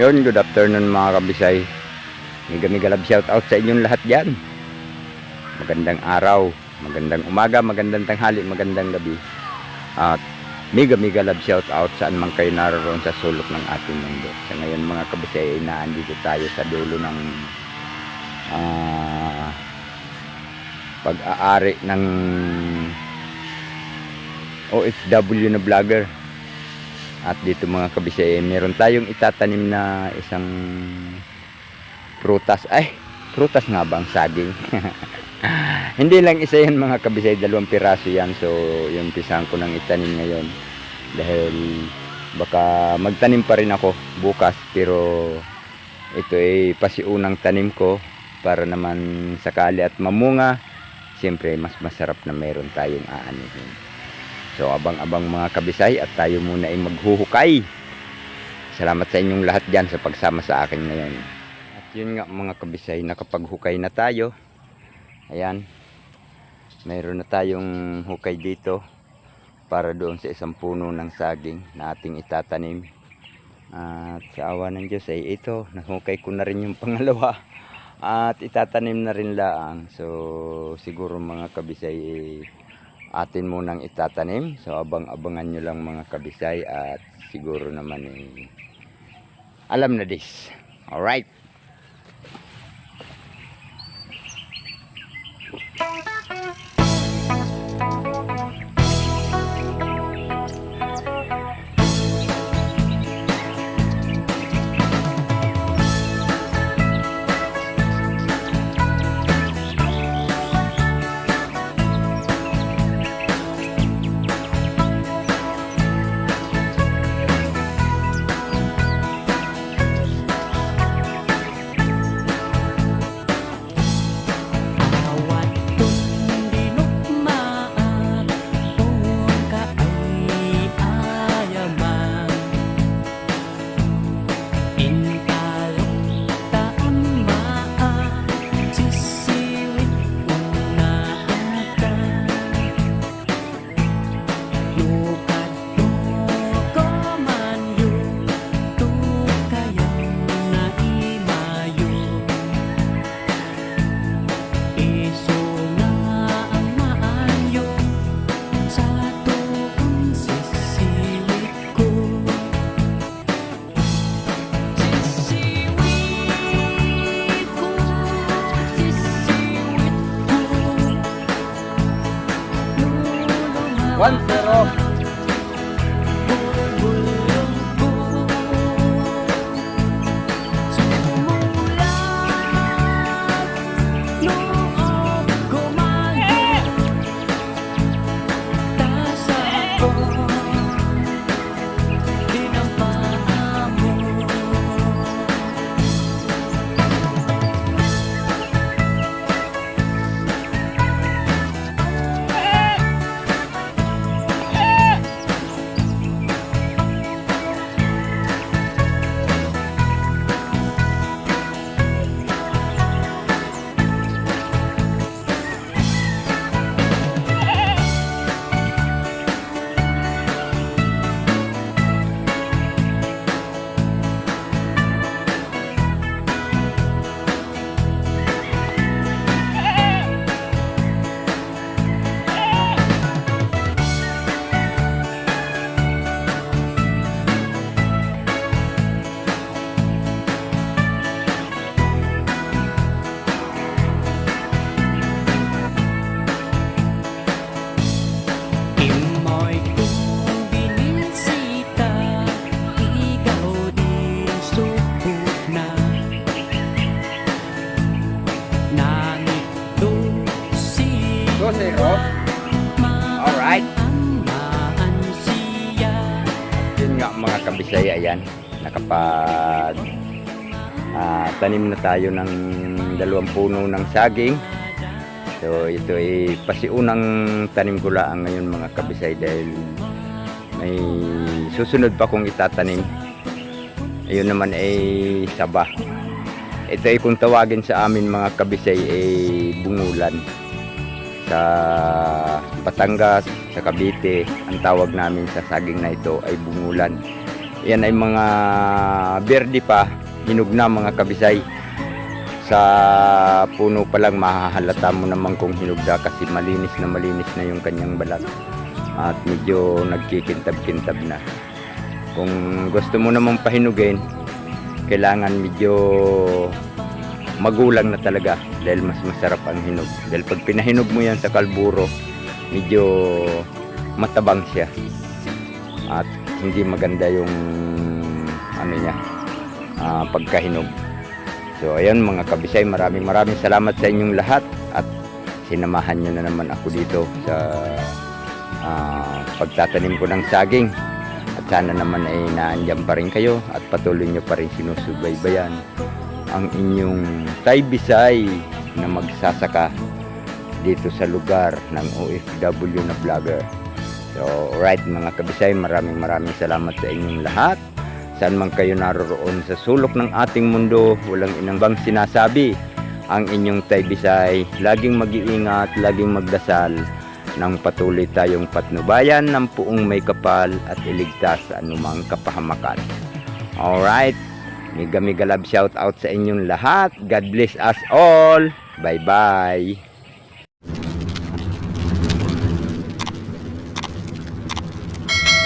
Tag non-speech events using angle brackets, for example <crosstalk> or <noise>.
Yun, good afternoon mga kabisay. Love shout out sa inyong lahat dyan. Magandang araw, magandang umaga, magandang tanghali, magandang gabi. At love shout out saan man kayo naroon sa sulok ng ating mundo. Sa ngayon mga kabisay ay naandito tayo sa dulo ng ah, pag-aari ng OFW na vlogger. At dito mga kabisay, meron tayong itatanim na isang prutas. Ay, prutas nga ba saging? <laughs> Hindi lang isa yan mga kabisay, dalawang piraso yan. So, yung pisahan ko ng itanim ngayon. Dahil baka magtanim pa rin ako bukas. Pero ito ay pasiunang tanim ko para naman sakali at mamunga. Siyempre, mas masarap na meron tayong aanihin. So abang-abang mga kabisay at tayo muna ay maghuhukay. Salamat sa inyong lahat dyan sa pagsama sa akin ngayon. At yun nga mga kabisay, nakapaghukay na tayo. Ayan. Mayroon na tayong hukay dito para doon sa isang puno ng saging na ating itatanim. At sa awa ng Diyos ay ito, nahukay ko na rin yung <laughs> pangalawa. At itatanim na rin laang. So siguro mga kabisay eh, atin munang itatanim. So abang-abangan nyo lang mga kabisay at siguro naman eh, alam na this. Alright. One zero. Zero. Alright. Yun nga mga kabisay, ayan. Nakapag ah, tanim na tayo ng dalawang puno ng saging. So ito ay pasiunang tanim ko lang ngayon mga kabisay dahil may susunod pa kong itatanim. Ayun naman ay saba. Ito ay kung tawagin sa amin mga kabisay ay bungulan. Sa Batangas, sa Cavite, ang tawag namin sa saging na ito ay bungulan. yan ay mga berde pa, hinog na mga kabisay. Sa puno pa lang mahahalata mo naman kung hinog na kasi malinis na malinis na yung kanyang balat. At medyo nagkikintab-kintab na. Kung gusto mo namang pahinugin, kailangan medyo magulang na talaga dahil mas masarap ang hinog. Dahil pag pinahinog mo yan sa kalburo, medyo matabang siya. At hindi maganda yung ano niya, ah, pagkahinog. So ayun mga kabisay, maraming maraming salamat sa inyong lahat at sinamahan nyo na naman ako dito sa ah, pagtatanim ko ng saging. At sana naman ay naandyan pa rin kayo at patuloy nyo pa rin sinusubaybayan ang inyong Tay Bisay na magsasaka dito sa lugar ng OFW na vlogger. So, alright mga kabisay, maraming maraming salamat sa inyong lahat. Saan man kayo naroroon sa sulok ng ating mundo, walang inang sinasabi ang inyong Tay Bisay. Laging mag-iingat, laging magdasal nang patuloy tayong patnubayan ng puong may kapal at iligtas sa anumang kapahamakan. Alright, mega mega love shout out sa inyong lahat. God bless us all. Bye bye.